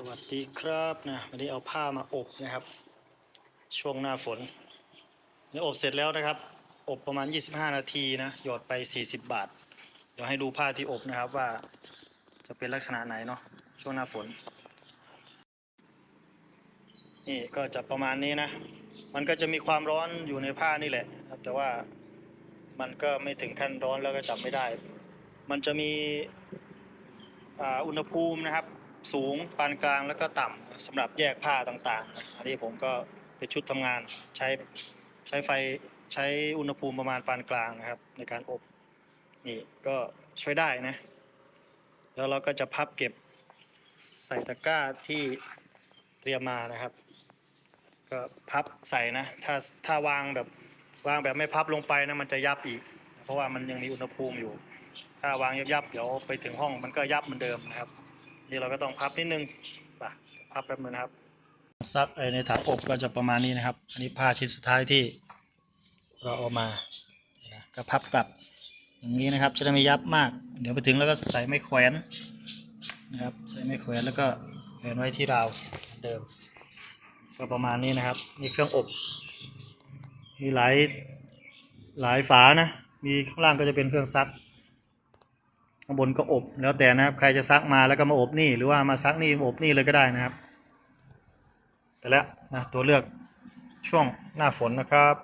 สวัสดีครับนะวันนี้เอาผ้ามาอบนะครับ ช่วงหน้าฝนนี่อบเสร็จแล้วนะครับ อบประมาณ 25 นาทีนะหยอดไป 40 บาท เดี๋ยวให้ดูผ้าที่อบนะครับว่าจะเป็นลักษณะไหนเนาะช่วงหน้าฝน นี่ก็จะประมาณนี้นะ มันก็จะมีความร้อนอยู่ในผ้านี่แหละครับ แต่ว่ามันก็ไม่ถึงขั้นร้อนแล้วก็จับไม่ได้ มันจะมีอ,อุณหภูมินะครับ สูงปานกลางแล้วก็ต่ำสำหรับแยกผ้าต่างๆ อันนี้ผมก็เป็นชุดทำงานใช้ใช้ไฟใช้อุณหภูมิประมาณปานกลางนะครับ ในการอบนี่ก็ช่วยได้นะ แล้วเราก็จะพับเก็บใส่ตะกร้าที่เตรียมมานะครับ ก็พับใส่นะ ถ้าถ้าวางแบบวางแบบไม่พับลงไปนะมันจะยับอีก เพราะว่ามันยังมีอุณหภูมิอยู่ ถ้าวางยับๆเดี๋ยวไปถึงห้องมันก็ยับเหมือนเดิมนะครับ นี่เราก็ต้องพับนิดนึงป่ะพับแป๊บนึงนะครับ ซักในถังอบก็จะประมาณนี้นะครับ อันนี้ผ้าชิ้นสุดท้ายที่เราเอามานะก็พับกลับอย่างนี้นะครับจะได้ไม่ยับมาก เดี๋ยวไปถึงแล้วก็ใส่ไม้แขวนนะครับ ใส่ไม้แขวนแล้วก็แขวนไว้ที่ราวเหมือนเดิม ก็ประมาณนี้นะครับนี่เครื่องอบ มีหลายหลายฝานะ มีข้างล่างก็จะเป็นเครื่องซัก ข้างบนก็อบแล้วแต่นะครับใครจะซักมาแล้วก็มาอบนี่หรือว่ามาซักนี่อบนี่เลยก็ได้นะครับแต่แล้วนะตัวเลือกช่วงหน้าฝนนะครับ